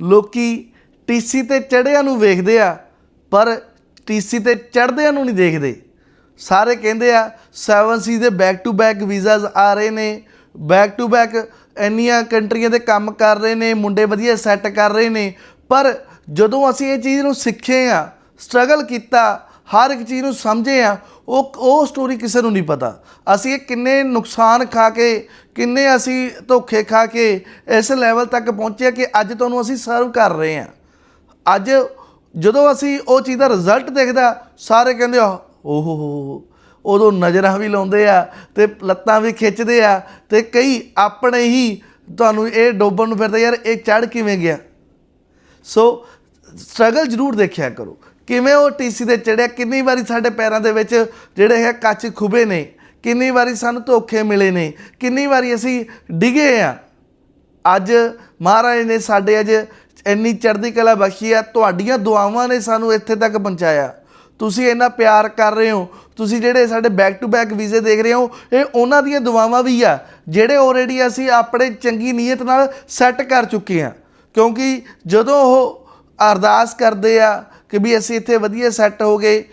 ਲੋਕੀ ਟੀਸੀ ਤੇ ਚੜਿਆਂ ਨੂੰ ਵੇਖਦੇ ਆ, ਪਰ ਟੀਸੀ ਤੇ ਚੜਦਿਆਂ ਨੂੰ ਨਹੀਂ ਦੇਖਦੇ। ਸਾਰੇ ਕਹਿੰਦੇ ਆ 7C ਦੇ ਬੈਕ ਟੂ ਬੈਕ ਵੀਜ਼ਾਸ ਆ ਰਹੇ ਨੇ ਬੈਕ ਟੂ ਬੈਕ ਇੰਨੀਆਂ ਕੰਟਰੀਆਂ ਦੇ ਕੰਮ ਕਰ ਰਹੇ ਨੇ, ਮੁੰਡੇ ਵਧੀਆ ਸੈੱਟ ਕਰ ਰਹੇ ਨੇ, ਪਰ ਜਦੋਂ ਅਸੀਂ ਇਹ ਚੀਜ਼ ਨੂੰ ਸਿੱਖੇ ਆ ਸਟਰਗਲ ਕੀਤਾ ਹਰ ਇੱਕ ਚੀਜ਼ ਨੂੰ ਸਮਝੇ ਆ, ਉਹ ਉਹ ਸਟੋਰੀ ਕਿਸੇ ਨੂੰ ਨਹੀਂ ਪਤਾ। ਅਸੀਂ ਇਹ ਕਿੰਨੇ ਨੁਕਸਾਨ ਖਾ ਕੇ, ਕਿੰਨੇ ਅਸੀਂ ਧੋਖੇ ਖਾ ਕੇ ਇਸ ਲੈਵਲ ਤੱਕ ਪਹੁੰਚੇ ਕਿ ਅੱਜ ਤੁਹਾਨੂੰ ਅਸੀਂ ਸਰਵ ਕਰ ਰਹੇ ਆ। ਅੱਜ ਜਦੋਂ ਅਸੀਂ ਉਹ ਚੀਜ਼ ਦਾ ਰਿਜ਼ਲਟ ਦੇਖਦਾ, ਸਾਰੇ ਕਹਿੰਦੇ ਆ, ਓਹੋ ਹੋ ਉਦੋਂ ਨਜ਼ਰਾਂ ਵੀ ਲਾਉਂਦੇ ਆ ਤੇ ਲੱਤਾਂ ਵੀ ਖਿੱਚਦੇ ਆ ਤੇ ਕਈ ਆਪਣੇ ਹੀ ਤੁਹਾਨੂੰ ਇਹ ਡੋਬਣ ਨੂੰ ਫਿਰਦਾ, ਯਾਰ ਇਹ ਚੜ ਕਿਵੇਂ ਗਿਆ? ਸੋ ਸਟਰਗਲ ਜ਼ਰੂਰ ਦੇਖਿਆ ਕਰੋ। ਕਿਵੇਂ ਉਹ ਟੀਸੀ ਦੇ ਚੜਿਆ? ਕਿੰਨੀ ਵਾਰੀ ਸਾਡੇ ਪੈਰਾਂ ਦੇ ਵਿੱਚ ਜਿਹੜੇ ਹੈ ਕੱਚ ਖੁਬੇ ਨੇ, ਕਿੰਨੀ ਵਾਰੀ ਸਾਨੂੰ ਧੋਖੇ ਮਿਲੇ ਨੇ, ਕਿੰਨੀ ਵਾਰੀ ਅਸੀਂ ਡਿਗੇ ਆ। ਅੱਜ ਮਹਾਰਾਜ ਨੇ ਸਾਡੇ ਅੱਜ ਇੰਨੀ ਚੜ੍ਹਦੀ ਕਲਾ ਬਖਸ਼ੀ ਆ, ਤੁਹਾਡੀਆਂ ਦੁਆਵਾਂ ਨੇ ਸਾਨੂੰ ਇੱਥੇ ਤੱਕ ਪਹੁੰਚਾਇਆ। ਤੁਸੀਂ ਇੰਨਾ ਪਿਆਰ ਕਰ ਰਹੇ ਹੋ, ਤੁਸੀਂ ਜਿਹੜੇ ਸਾਡੇ ਬੈਕ ਟੂ ਬੈਕ ਵੀਜ਼ੇ ਦੇਖ ਰਹੇ ਹੋ, ਇਹ ਉਹਨਾਂ ਦੀਆਂ ਦੁਆਵਾਂ ਵੀ ਆ, ਜਿਹੜੇ ਆਲਰੇਡੀ ਅਸੀਂ ਆਪਣੇ ਚੰਗੀ ਨੀਅਤ ਨਾਲ ਸੈੱਟ ਕਰ ਚੁੱਕੇ ਆ। ਕਿਉਂਕਿ ਜਦੋਂ ਉਹ ਅਰਦਾਸ ਕਰਦੇ ਆ ਕਿ ਵੀ ਅਸੀਂ ਇੱਥੇ ਵਧੀਆ ਸੈੱਟ ਹੋ ਗਏ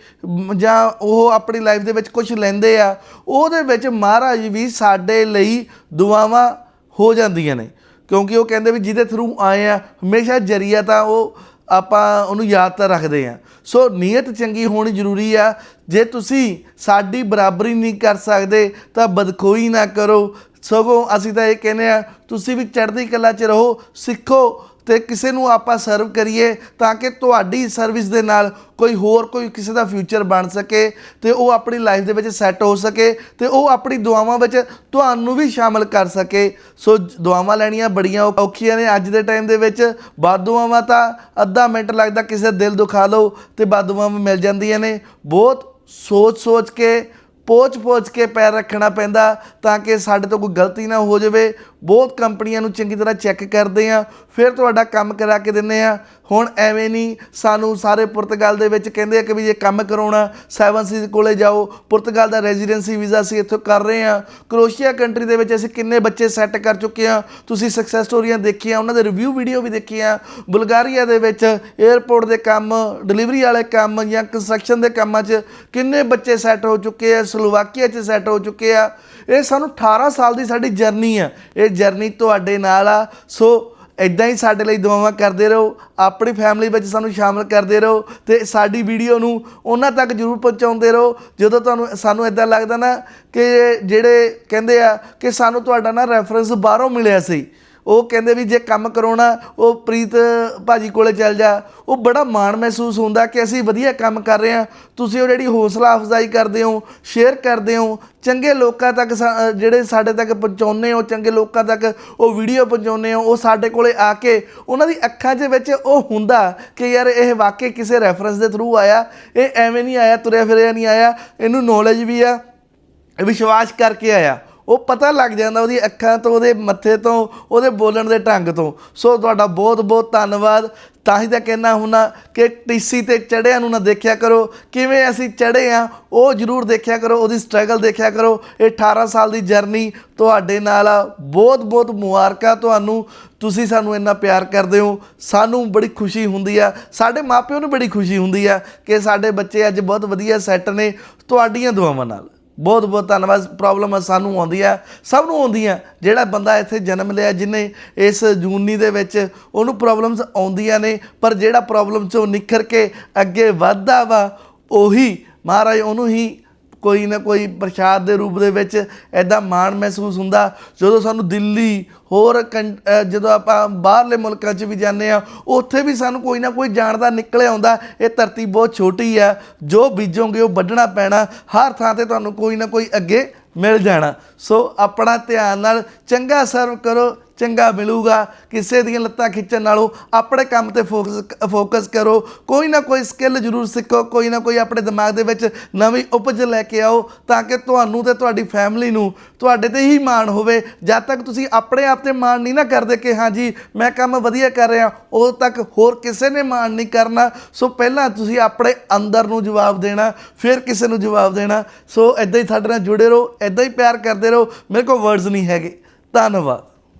ਜਾਂ ਉਹ ਆਪਣੀ ਲਾਈਫ ਦੇ ਵਿੱਚ ਕੁਝ ਲੈਂਦੇ ਆ, ਉਹਦੇ ਵਿੱਚ ਮਹਾਰਾਜ ਵੀ ਸਾਡੇ ਲਈ ਦੁਆਵਾਂ ਹੋ ਜਾਂਦੀਆਂ ਨੇ। ਕਿਉਂਕਿ ਉਹ ਕਹਿੰਦੇ ਵੀ ਜਿਹਦੇ ਥਰੂ ਆਏ ਆ, ਹਮੇਸ਼ਾ ਜਰੀਆ ਤਾਂ ਉਹ ਆਪਾਂ ਉਹਨੂੰ ਯਾਦ ਤਾਂ ਰੱਖਦੇ ਆ। ਸੋ ਨੀਅਤ ਚੰਗੀ ਹੋਣੀ ਜ਼ਰੂਰੀ ਆ। ਜੇ ਤੁਸੀਂ ਸਾਡੀ ਬਰਾਬਰੀ ਨਹੀਂ ਕਰ ਸਕਦੇ, ਤਾਂ ਬਦਖੋਈ ਨਾ ਕਰੋ। ਸਗੋਂ ਅਸੀਂ ਤਾਂ ਇਹ ਕਹਿੰਦੇ ਆ, ਤੁਸੀਂ ਵੀ ਚੜ੍ਹਦੀ ਕਲਾ 'ਚ ਰਹੋ, ਸਿੱਖੋ ਤੇ ਕਿਸੇ ਨੂੰ ਆਪਾਂ ਸਰਵ ਕਰੀਏ ਤਾਂ ਕਿ ਤੁਹਾਡੀ ਸਰਵਿਸ ਦੇ ਨਾਲ ਕੋਈ ਹੋਰ ਕੋਈ ਕਿਸੇ ਦਾ ਫਿਊਚਰ ਬਣ ਸਕੇ ਤੇ ਉਹ ਆਪਣੀ ਲਾਈਫ ਦੇ ਵਿੱਚ ਸੈੱਟ ਹੋ ਸਕੇ ਤੇ ਉਹ ਆਪਣੀ ਦੁਆਵਾਂ ਵਿੱਚ ਤੁਹਾਨੂੰ ਵੀ ਸ਼ਾਮਲ ਕਰ ਸਕੇ। ਸੋ ਦੁਆਵਾਂ ਲੈਣੀਆਂ ਬੜੀਆਂ ਔਖੀਆਂ ਨੇ ਅੱਜ ਦੇ ਟਾਈਮ ਦੇ ਵਿੱਚ। ਬਾਦੂਆਵਾਂ ਤਾਂ ਅੱਧਾ ਮਿੰਟ ਲੱਗਦਾ ਕਿਸੇ ਦਾ ਦਿਲ ਦੁਖਾ ਲਓ ਤੇ ਬਾਦੂਆਵਾਂ ਮਿਲ ਜਾਂਦੀਆਂ ਨੇ। ਬਹੁਤ ਸੋਚ ਸੋਚ ਕੇ ਪੋਚ-ਪੋਚ ਕੇ ਪੈਰ ਰੱਖਣਾ ਪੈਂਦਾ ਤਾਂ ਕਿ ਸਾਡੇ ਤੋਂ ਕੋਈ ਗਲਤੀ ਨਾ ਹੋ ਜਾਵੇ। ਬਹੁਤ ਕੰਪਨੀਆਂ ਨੂੰ ਚੰਗੀ ਤਰ੍ਹਾਂ ਚੈੱਕ ਕਰਦੇ ਆ ਫਿਰ ਤੁਹਾਡਾ ਕੰਮ ਕਰਾ ਕੇ ਦਿੰਨੇ ਆ ਹੁਣ ਐਵੇਂ ਨਹੀਂ, ਸਾਨੂੰ ਸਾਰੇ ਪੁਰਤਗਾਲ ਦੇ ਵਿੱਚ ਕਹਿੰਦੇ ਆ ਕਿ ਵੀ ਜੇ ਕੰਮ ਕਰਾਉਣਾ 7C ਕੋਲੇ ਜਾਓ, ਪੁਰਤਗਾਲ ਦਾ ਰੈਜ਼ੀਡੈਂਸੀ ਵੀਜ਼ਾ ਅਸੀਂ ਇੱਥੋਂ ਕਰ ਰਹੇ ਆ ਕਰੋਸ਼ੀਆ ਕੰਟਰੀ ਦੇ ਵਿੱਚ ਅਸੀਂ ਕਿੰਨੇ ਬੱਚੇ ਸੈੱਟ ਕਰ ਚੁੱਕੇ ਆ ਤੁਸੀਂ ਸਕਸੈਸ ਸਟੋਰੀਆਂ ਦੇਖੀਆਂ, ਉਹਨਾਂ ਦੇ ਰਿਵਿਊ ਵੀਡੀਓ ਵੀ ਦੇਖੀਆਂ ਬੁਲਗਾਰੀਆ ਦੇ ਵਿੱਚ 에ਅਰਪੋਰਟ ਦੇ ਕੰਮ ਡਿਲੀਵਰੀ ਵਾਲੇ ਕੰਮ ਜਾਂ ਕੰਸਟਰਕਸ਼ਨ ਦੇ ਕੰਮਾਂ 'ਚ ਕਿੰਨੇ ਬੱਚੇ ਸੈੱਟ ਹੋ ਚੁੱਕੇ ਆ, ਸਲੋਵਾਕੀਆ 'ਚ ਸੈੱਟ ਹੋ ਚੁੱਕੇ ਆ। ਇਹ ਸਾਨੂੰ 18 ਸਾਲ ਦੀ ਸਾਡੀ ਜਰਨੀ ਆ। ਇਹ ਜਰਨੀ ਤੁਹਾਡੇ ਨਾਲ ਆ। ਸੋ ਇਦਾਂ ਹੀ ਸਾਡੇ ਲਈ ਦੁਆਵਾਂ ਕਰਦੇ ਰਹੋ, ਆਪਣੀ ਫੈਮਿਲੀ ਵਿੱਚ ਸਾਨੂੰ ਸ਼ਾਮਲ ਕਰਦੇ ਰਹੋ ਤੇ ਸਾਡੀ ਵੀਡੀਓ ਨੂੰ ਉਹਨਾਂ ਤੱਕ ਜਰੂਰ ਪਹੁੰਚਾਉਂਦੇ ਰਹੋ। ਜਦੋਂ ਤੁਹਾਨੂੰ, ਸਾਨੂੰ ਇਦਾਂ ਲੱਗਦਾ ਨਾ ਕਿ ਜਿਹੜੇ ਕਹਿੰਦੇ ਆ ਕਿ ਸਾਨੂੰ ਤੁਹਾਡਾ ਨਾ ਰੈਫਰੈਂਸ ਬਾਹਰੋਂ ਮਿਲਿਆ ਸੀ ਉਹ ਕਹਿੰਦੇ ਵੀ ਜੇ ਕੰਮ ਕਰਾਉਣਾ, ਉਹ ਪ੍ਰੀਤ ਭਾਜੀ ਕੋਲੇ ਚੱਲ ਜਾ। ਉਹ ਬੜਾ ਮਾਣ ਮਹਿਸੂਸ ਹੁੰਦਾ ਕਿ ਅਸੀਂ ਵਧੀਆ ਕੰਮ ਕਰ ਰਹੇ ਹਾਂ। ਤੁਸੀਂ ਉਹ ਜਿਹੜੀ ਹੌਸਲਾ ਅਫਜ਼ਾਈ ਕਰਦੇ ਹੋ, ਸ਼ੇਅਰ ਕਰਦੇ ਹੋ, ਚੰਗੇ ਲੋਕਾਂ ਤੱਕ ਸਾ- ਜਿਹੜੇ ਸਾਡੇ ਤੱਕ ਪਹੁੰਚਾਉਂਦੇ ਹੋ, ਚੰਗੇ ਲੋਕਾਂ ਤੱਕ ਉਹ ਵੀਡੀਓ ਪਹੁੰਚਾਉਂਦੇ ਹੋ, ਉਹ ਸਾਡੇ ਕੋਲੇ ਆ ਕੇ ਉਹਨਾਂ ਦੀ ਅੱਖਾਂ ਦੇ ਵਿੱਚ ਉਹ ਹੁੰਦਾ ਕਿ ਯਾਰ ਇਹ ਵਾਕਈ ਕਿਸੇ ਰੈਫਰੈਂਸ ਦੇ ਥਰੂ ਆਇਆ। ਇਹ ਐਵੇਂ ਨਹੀਂ ਆਇਆ, ਤੁਰਿਆ ਫਿਰਿਆ ਨਹੀਂ ਆਇਆ। ਇਹਨੂੰ ਨੌਲੇਜ ਵੀ ਆ ਵਿਸ਼ਵਾਸ ਕਰਕੇ ਆਇਆ। ਉਹ ਪਤਾ ਲੱਗ ਜਾਂਦਾ ਉਹਦੀ ਅੱਖਾਂ ਤੋਂ, ਉਹਦੇ ਮੱਥੇ ਤੋਂ, ਉਹਦੇ ਬੋਲਣ ਦੇ ਢੰਗ ਤੋਂ। ਸੋ ਤੁਹਾਡਾ ਬਹੁਤ ਬਹੁਤ ਧੰਨਵਾਦ। ਤਾਂ ਹੀ ਤਾਂ ਕਹਿਣਾ ਹੁਣਾ ਕਿ ਟੀਸੀ ਤੇ ਚੜਿਆਂ ਨੂੰ ਨਾ ਦੇਖਿਆ ਕਰੋ। ਕਿਵੇਂ ਅਸੀਂ ਚੜੇ ਆ, ਉਹ ਜਰੂਰ ਦੇਖਿਆ ਕਰੋ, ਉਹਦੀ ਸਟਰਗਲ ਦੇਖਿਆ ਕਰੋ। ਇਹ 18 ਸਾਲ ਦੀ ਜਰਨੀ ਤੁਹਾਡੇ ਨਾਲ ਆ। ਬਹੁਤ ਬਹੁਤ ਮੁਬਾਰਕਾਂ ਤੁਹਾਨੂੰ। ਤੁਸੀਂ ਸਾਨੂੰ ਇੰਨਾ ਪਿਆਰ ਕਰਦੇ ਹੋ। ਸਾਨੂੰ ਬੜੀ ਖੁਸ਼ੀ ਹੁੰਦੀ ਆ। ਸਾਡੇ ਮਾਪਿਆਂ ਨੂੰ ਬੜੀ ਖੁਸ਼ੀ ਹੁੰਦੀ ਆ ਕਿ ਸਾਡੇ ਬੱਚੇ ਅੱਜ ਬਹੁਤ ਵਧੀਆ ਸੈੱਟ ਨੇ ਤੁਹਾਡੀਆਂ ਦੁਆਵਾਂ ਨਾਲ। ਬਹੁਤ ਬਹੁਤ ਧੰਨਵਾਦ। ਪ੍ਰੋਬਲਮ ਸਾਨੂੰ ਆਉਂਦੀ ਆ, ਸਭ ਨੂੰ ਆਉਂਦੀਆਂ ਜਿਹੜਾ ਬੰਦਾ ਇੱਥੇ ਜਨਮ ਲਿਆ, ਜਿਹਨੇ ਇਸ ਜੂਨੀ ਦੇ ਵਿੱਚ ਉਹਨੂੰ ਪ੍ਰੋਬਲਮਸ ਆਉਂਦੀਆਂ ਨੇ, ਪਰ ਜਿਹੜਾ ਪ੍ਰੋਬਲਮ ਚੋਂ ਨਿਖਰ ਕੇ ਅੱਗੇ ਵੱਧਦਾ ਵਾ, ਉਹੀ ਮਹਾਰਾਜ ਉਹਨੂੰ ਹੀ ਕੋਈ ਨਾ ਕੋਈ ਪ੍ਰਸ਼ਾਦ ਦੇ ਰੂਪ ਦੇ ਵਿੱਚ ਐਦਾਂ ਮਾਣ ਮਹਿਸੂਸ ਹੁੰਦਾ। ਜਦੋਂ ਸਾਨੂੰ ਦਿੱਲੀ, ਹੋਰ ਕੰ- ਜਦੋਂ ਆਪਾਂ ਬਾਹਰਲੇ ਮੁਲਕਾਂ 'ਚ ਵੀ ਜਾਂਦੇ ਆ ਉੱਥੇ ਵੀ ਸਾਨੂੰ ਕੋਈ ਨਾ ਕੋਈ ਜਾਣਦਾ ਨਿਕਲਿਆ ਆਉਂਦਾ ਇਹ ਧਰਤੀ ਬਹੁਤ ਛੋਟੀ ਆ। ਜੋ ਬੀਜੋਗੇ ਉਹ ਵੱਢਣਾ ਪੈਣਾ। ਹਰ ਥਾਂ ਤੇ ਤੁਹਾਨੂੰ ਕੋਈ ਨਾ ਕੋਈ ਅੱਗੇ ਮਿਲ ਜਾਣਾ। ਸੋ ਆਪਣਾ ਧਿਆਨ ਨਾਲ ਚੰਗਾ ਸਰਵ ਕਰੋ। ਚੰਗਾ ਮਿਲੂਗਾ। ਕਿਸੇ ਦੀਆਂ ਲੱਤਾਂ ਖਿੱਚਣ ਨਾਲੋਂ ਆਪਣੇ ਕੰਮ ਤੇ ਫੋਕਸ ਫੋਕਸ ਕਰੋ। ਕੋਈ ਨਾ ਕੋਈ ਸਕਿੱਲ ਜ਼ਰੂਰ ਸਿੱਖੋ। ਕੋਈ ਨਾ ਕੋਈ ਆਪਣੇ ਦਿਮਾਗ ਦੇ ਵਿੱਚ ਨਵੀਂ ਉਪਜ ਲੈ ਕੇ ਆਓ ਤਾਂ ਕਿ ਤੁਹਾਨੂੰ ਤੇ ਤੁਹਾਡੀ ਫੈਮਿਲੀ ਨੂੰ ਤੁਹਾਡੇ ਤੇ ਹੀ ਮਾਣ ਹੋਵੇ। ਜਦ ਤੱਕ ਤੁਸੀਂ ਆਪਣੇ ਆਪ ਤੇ ਮਾਣ ਨਹੀਂ ਨਾ ਕਰਦੇ ਕਿ ਹਾਂਜੀ ਮੈਂ ਕੰਮ ਵਧੀਆ ਕਰ ਰਿਹਾ, ਉਦੋਂ ਤੱਕ ਹੋਰ ਕਿਸੇ ਨੇ ਮਾਣ ਨਹੀਂ ਕਰਨਾ। ਸੋ ਪਹਿਲਾਂ ਤੁਸੀਂ ਆਪਣੇ ਅੰਦਰ ਨੂੰ ਜਵਾਬ ਦੇਣਾ, ਫਿਰ ਕਿਸੇ ਨੂੰ ਜਵਾਬ ਦੇਣਾ। ਸੋ ਇਦਾਂ ਹੀ ਸਾਡੇ ਨਾਲ ਜੁੜੇ ਰਹੋ ਇਦਾਂ ਹੀ ਪਿਆਰ ਕਰਦੇ ਰਹੋ। ਮੇਰੇ ਕੋਲ ਵਰਡਸ ਨਹੀਂ ਹੈਗੇ। ਧੰਨਵਾਦ।